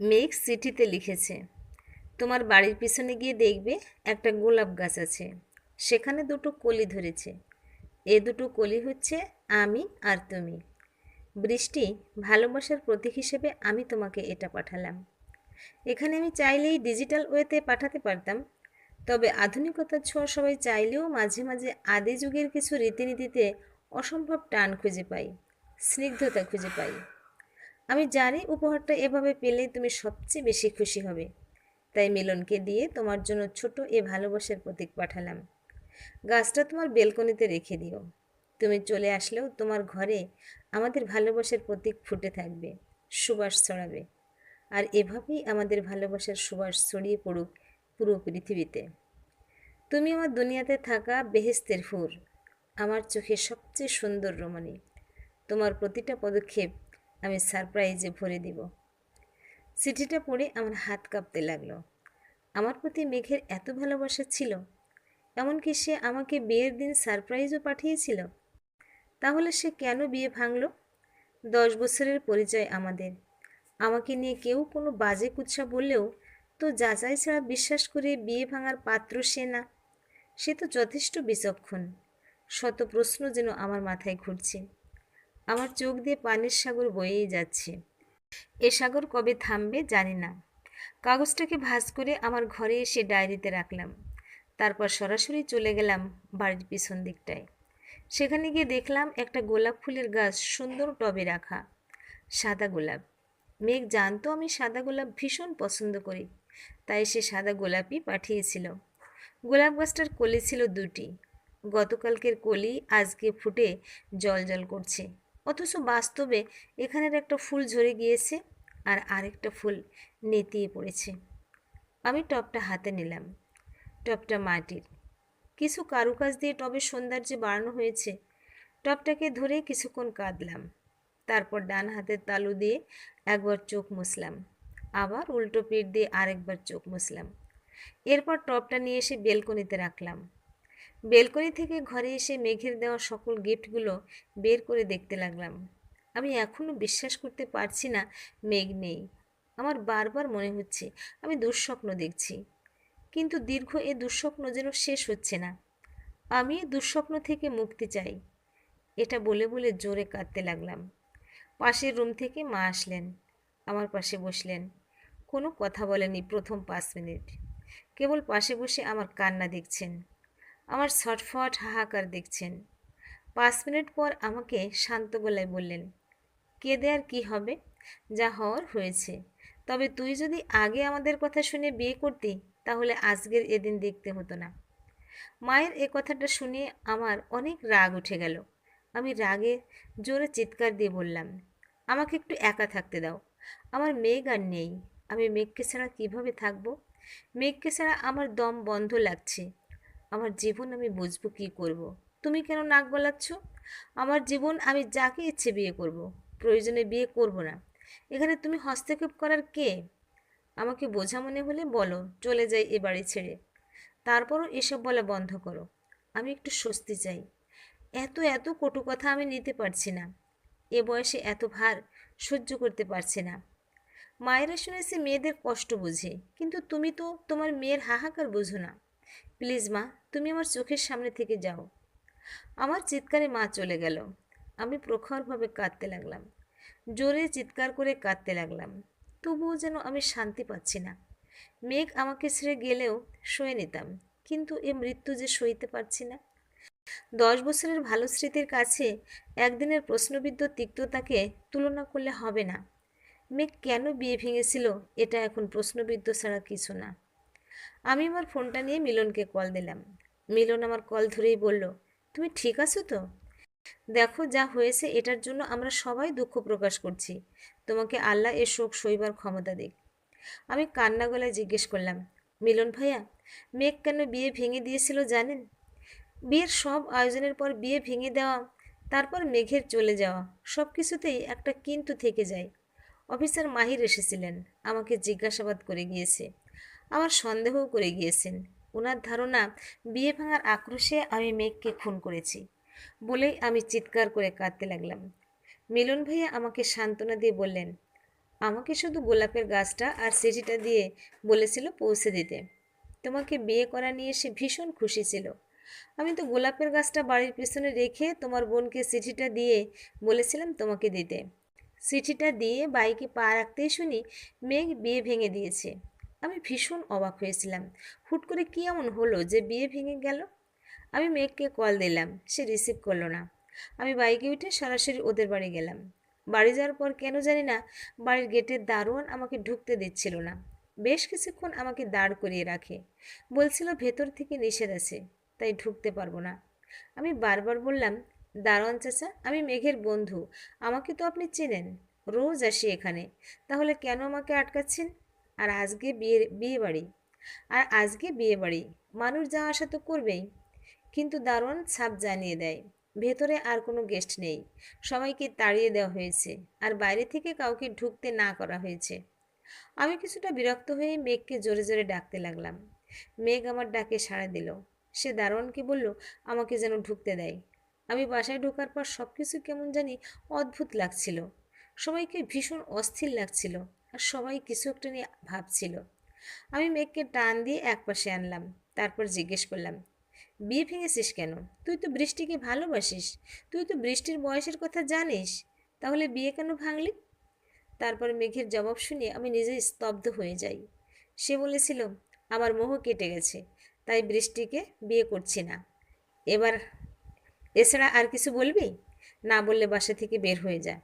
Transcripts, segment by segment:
মেঘ চিঠিতে লিখেছে, তোমার বাড়ির পিছনে গিয়ে দেখবে একটা গোলাপ গাছ আছে। সেখানে দুটো কলি ধরেছে। এ দুটো কলি হচ্ছে আমি আর তুমি। বৃষ্টি ভালোবাসার প্রতীক হিসেবে আমি তোমাকে এটা পাঠালাম। এখানে আমি চাইলেই ডিজিটাল ওয়েতে পাঠাতে পারতাম, তবে আধুনিকতার ছোঁয়া সবাই চাইলেও মাঝে মাঝে আদি যুগের কিছু রীতিনীতিতে অসম্ভব টান খুঁজে পাই, স্নিগ্ধতা খুঁজে পাই। আমি জানি উপহারটা এভাবে পেলে তুমি সবচেয়ে বেশি খুশি হবে। তাই মিলনকে দিয়ে তোমার জন্য ছোট এ ভালোবাসার প্রতীক পাঠালাম। গাছটা তোমার বেলকনিতে রেখে দিও। তুমি চলে আসলেও তোমার ঘরে আমাদের ভালোবাসার প্রতীক ফুটে থাকবে, সুবাস ছড়াবে। আর এভাবেই আমাদের ভালোবাসার সুবাস ছড়িয়ে পড়ুক পুরো পৃথিবীতে। তুমি আমার দুনিয়াতে থাকা বেহেস্তের হুর, আমার চোখে সবচেয়ে সুন্দর রমণী। তোমার প্রতিটা পদক্ষেপ আমি সারপ্রাইজে ভরে দিব। চিঠিটা পড়ে আমার হাত কাঁপতে লাগল। আমার প্রতি মেঘের এত ভালোবাসা ছিল, এমনকি সে আমাকে বিয়ের দিন সারপ্রাইজও পাঠিয়েছিল। তাহলে সে কেন বিয়ে ভাঙল? দশ বছরের পরিচয় আমাদের। আমাকে নিয়ে কেউ কোনো বাজে কুৎসা বললেও তো যাচাই ছাড়া বিশ্বাস করে বিয়ে ভাঙার পাত্র সে না। সে তো যথেষ্ট বিচক্ষণ। শত প্রশ্ন যেন আমার মাথায় ঘুরছে। আমার চোখ দিয়ে পানির সাগর বয়েই যাচ্ছে। এ সাগর কবে থামবে জানি না। কাগজটাকে ভাঁজ করে আমার ঘরে এসে ডায়েরিতে রাখলাম। তারপর সরাসরি চলে গেলাম বাড়ির পিছন দিকটায়। সেখানে গিয়ে দেখলাম একটা গোলাপ ফুলের গাছ সুন্দর টবে রাখা। সাদা গোলাপ। মেঘ জানতো আমি সাদা গোলাপ ভীষণ পছন্দ করি, তাই সে সাদা গোলাপই পাঠিয়েছিল। গোলাপ গাছটার কলি ছিল দুটি। গতকালকের কলি আজকে ফুটে জল জল করছে। অথচ বাস্তবে এখানের একটা ফুল ঝরে গিয়েছে আর আরেকটা ফুল নেতিয়ে পড়েছে। আমি টবটা হাতে নিলাম। টবটা মাটির। কিছু কারুকাজ দিয়ে টবের সৌন্দর্য বাড়ানো হয়েছে। টবটাকে ধরে কিছুক্ষণ কাঁদলাম। তারপর ডান হাতের তালু দিয়ে একবার চোখ মুছলাম। আবার উল্টো পিঠ দিয়ে আরেকবার চোখ মুছলাম। এরপর টবটা নিয়ে এসে বেলকনিতে রাখলাম। বেলকনি থেকে ঘরে এসে মেঘের দেওয়া সকল গিফটগুলো বের করে দেখতে লাগলাম। আমি এখনও বিশ্বাস করতে পারছি না মেঘ নেই। আমার বারবার মনে হচ্ছে আমি দুঃস্বপ্ন দেখছি। কিন্তু দীর্ঘ এ দুঃস্বপ্ন যেন শেষ হচ্ছে না। আমি দুঃস্বপ্ন থেকে মুক্তি চাই। এটা বলে বলে জোরে কাঁদতে লাগলাম। পাশের রুম থেকে মা আসলেন। আমার পাশে বসলেন। কোনো কথা বলেনি প্রথম পাঁচ মিনিট। কেবল পাশে বসে আমার কান্না দেখছেন। আমার ছটফট হাহাকার দেখছেন। পাঁচ মিনিট পর আমাকে শান্ত গলায় বললেন, কেঁদে আর কি হবে? যা হওয়ার হয়েছে। তবে তুই যদি আগে আমাদের কথা শুনে বিয়ে করতি, তাহলে আজকের এদিন দেখতে হতো না মায়ের এ কথাটা শুনে আমার অনেক রাগ উঠে গেল। আমি রাগে জোরে চিৎকার দিয়ে বললাম, আমাকে একটু একা থাকতে দাও। আমার মেঘ আর নেই। আমি মেঘকে ছাড়া কীভাবে থাকব? মেঘকে ছাড়া আমার দম বন্ধ লাগছে। আমার জীবন আমি বুঝব কী করব। তুমি কেন নাক গলাচ্ছ? আমার জীবন আমি যাকে ইচ্ছে বিয়ে করব। প্রয়োজনে বিয়ে করব না। এখানে তুমি হস্তক্ষেপ করার কে? আমাকে বোঝা মনে হলে বলো, চলে যাই এ বাড়ি ছেড়ে। তারপরও এসব বলা বন্ধ করো। আমি একটু স্বস্তি চাই। এত এত কটু কথা আমি নিতে পারছি না। এ বয়সে এত ভার সহ্য করতে পারছি না। মায়েরা শুনেছে মেয়েদের কষ্ট বুঝে, কিন্তু তুমি তো তোমার মেয়ের হাহাকার বোঝো না। প্লিজ মা, তুমি আমার চোখের সামনে থেকে যাও। আমার চিৎকারে মা চলে গেল। আমি প্রখরভাবে কাঁদতে লাগলাম। জোরে চিৎকার করে কাঁদতে লাগলাম। তবুও যেন আমি শান্তি পাচ্ছি না। মেঘ আমাকে ছেড়ে গেলেও সয়ে নিতাম। কিন্তু এ মৃত্যু যে সইতে পারছি না। দশ বছরের ভালো স্মৃতির কাছে একদিনের প্রশ্নবিদ্ধ তিক্ততাকে তুলনা করলে হবে না। মেঘ কেন বিয়ে ভেঙেছিল, এটা এখন প্রশ্নবিদ্ধ ছাড়া কিছু না। আমি আমার ফোনটা নিয়ে মিলনকে কল দিলাম। মিলন আমার কল ধরেই বলল, তুমি ঠিক আছো তো? দেখো যা হয়েছে এটার জন্য আমরা সবাই দুঃখ প্রকাশ করছি। তোমাকে আল্লাহ এ শোক সইবার ক্ষমতা দিক। আমি কান্না গলায় জিজ্ঞেস করলাম, মিলন ভাইয়া, মেঘ কেন বিয়ে ভেঙে দিয়েছিল জানেন? বিয়ের সব আয়োজনের পর বিয়ে ভেঙে দেওয়া, তারপর মেঘের চলে যাওয়া, সব কিছুতেই একটা কিন্তু থেকে যায়। অফিসার মাহির এসেছিলেন, আমাকে জিজ্ঞাসাবাদ করে গিয়েছে। আমার সন্দেহও করে গিয়েছেন। ওনার ধারণা, বিয়ে ভাঙার আক্রোশে আমি মেঘকে খুন করেছি বলেই আমি চিৎকার করে কাঁদতে লাগলাম। মিলন ভাইয়া আমাকে সান্ত্বনা দিয়ে বললেন, আমাকে শুধু গোলাপের গাছটা আর চিঠিটা দিয়ে বলেছিল পৌঁছে দিতে। তোমাকে বিয়ে করা নিয়ে সে ভীষণ খুশি ছিল। আমি তো গোলাপের গাছটা বাড়ির পিছনে রেখে তোমার বোনকে চিঠিটা দিয়ে বলেছিলাম তোমাকে দিতে। চিঠিটা দিয়ে বাইকে পা রাখতেই শুনি মেঘ বিয়ে ভেঙে দিয়েছে। আমি ভীষণ অবাক হয়েছিলাম। হুট করে কী এমন হলো যে বিয়ে ভেঙে গেল? আমি মেঘকে কল দিলাম, সে রিসিভ করল না। আমি বাইকে উঠে সরাসরি ওদের বাড়ি গেলাম। বাড়ি যাওয়ার পর কেন জানি না বাড়ির গেটের দারোয়ান আমাকে ঢুকতে দিচ্ছিল না। বেশ কিছুক্ষণ আমাকে দাঁড় করিয়ে রাখে। বলছিল, ভেতর থেকে নিষেধ আছে, তাই ঢুকতে পারব না। আমি বারবার বললাম, দারোয়ান চাচা, আমি মেঘের বন্ধু, আমাকে তো আপনি চেনেন, রোজ আসি এখানে। তাহলে কেন আমাকে আটকাচ্ছেন? আর আজকে বিয়ে বিয়ে বাড়ি। আর আজকে বিয়ে বাড়ি, মানুষ যাওয়া আসা তো করবেই। কিন্তু দারুণ ছাপ জানিয়ে দেয়, ভেতরে আর কোনো গেস্ট নেই। সবাইকে তাড়িয়ে দেওয়া হয়েছে আর বাইরে থেকে কাউকে ঢুকতে না করা হয়েছে। আমি কিছুটা বিরক্ত হয়ে মেঘকে জোরে জোরে ডাকতে লাগলাম। মেঘ আমার ডাকে সাড়া দিল। সে দারোয়ানকে বলল, আমাকে যেন ঢুকতে দেয়। আমি বাসায় ঢোকার পর সব কিছু কেমন জানি অদ্ভুত লাগছিল। সবাইকে ভীষণ অস্থির লাগছিল। আর সবাই কিছু একটা নিয়ে ভাবছিল। আমি মেঘকে টান দিয়ে একপাশে আনলাম, তারপর জিজ্ঞেস করলাম, বিয়ে ভেঙেছিস কেন? তুই তো বৃষ্টিকে ভালোবাসিস, তুই তো বৃষ্টির বয়সের কথা জানিস, তাহলে বিয়ে কেন ভাঙলি? তারপর মেঘের জবাব শুনে আমি নিজেই স্তব্ধ হয়ে যাই। সে বলেছিল, আমার মোহ কেটে গেছে, তাই বৃষ্টিকে বিয়ে করছি না। এবার এছাড়া আর কিছু বলবি? না বললে বাসা থেকে বের হয়ে যা।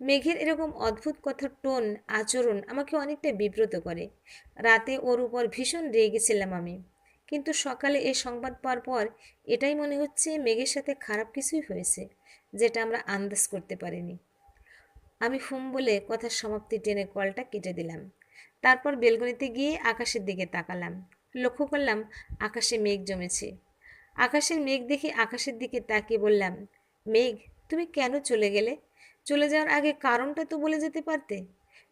মেঘের এরকম অদ্ভুত কথার টোন, আচরণ আমাকে অনেকটা বিব্রত করে। রাতে ওর উপর ভীষণ রেগেছিলাম আমি। কিন্তু সকালে এই সংবাদ পাওয়ার পর এটাই মনে হচ্ছে মেঘের সাথে খারাপ কিছুই হয়েছে, যেটা আমরা আন্দাজ করতে পারিনি। আমি হুম বলে কথার সমাপ্তি টেনে কলটা কেটে দিলাম। তারপর বেলকনিতে গিয়ে আকাশের দিকে তাকালাম। লক্ষ্য করলাম আকাশে মেঘ জমেছে। আকাশের মেঘ দেখে আকাশের দিকে তাকিয়ে বললাম, মেঘ, তুমি কেন চলে গেলে? চলে যাওয়ার আগে কারণটা তো বলে যেতে পারতে।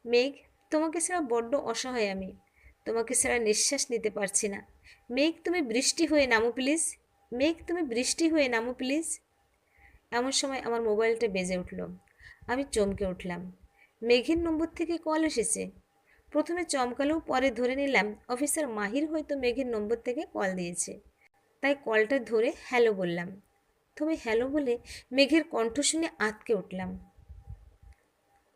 মেঘ, তোমাকে ছাড়া বড্ড অসহায় আমি। তোমাকে ছাড়া নিঃশ্বাস নিতে পারছি না। মেঘ, তুমি বৃষ্টি হয়ে নামো প্লিজ। মেঘ, তুমি বৃষ্টি হয়ে নামো প্লিজ। এমন সময় আমার মোবাইলটা বেজে উঠল। আমি চমকে উঠলাম। মেঘের নম্বর থেকে কল এসেছে। প্রথমে চমকালেও পরে ধরে নিলাম অফিসার মাহির হয়তো মেঘের নম্বর থেকে কল দিয়েছে। তাই কলটা ধরে হ্যালো বললাম। তবে হ্যালো বলে মেঘের কণ্ঠ শুনে আতকে উঠলাম।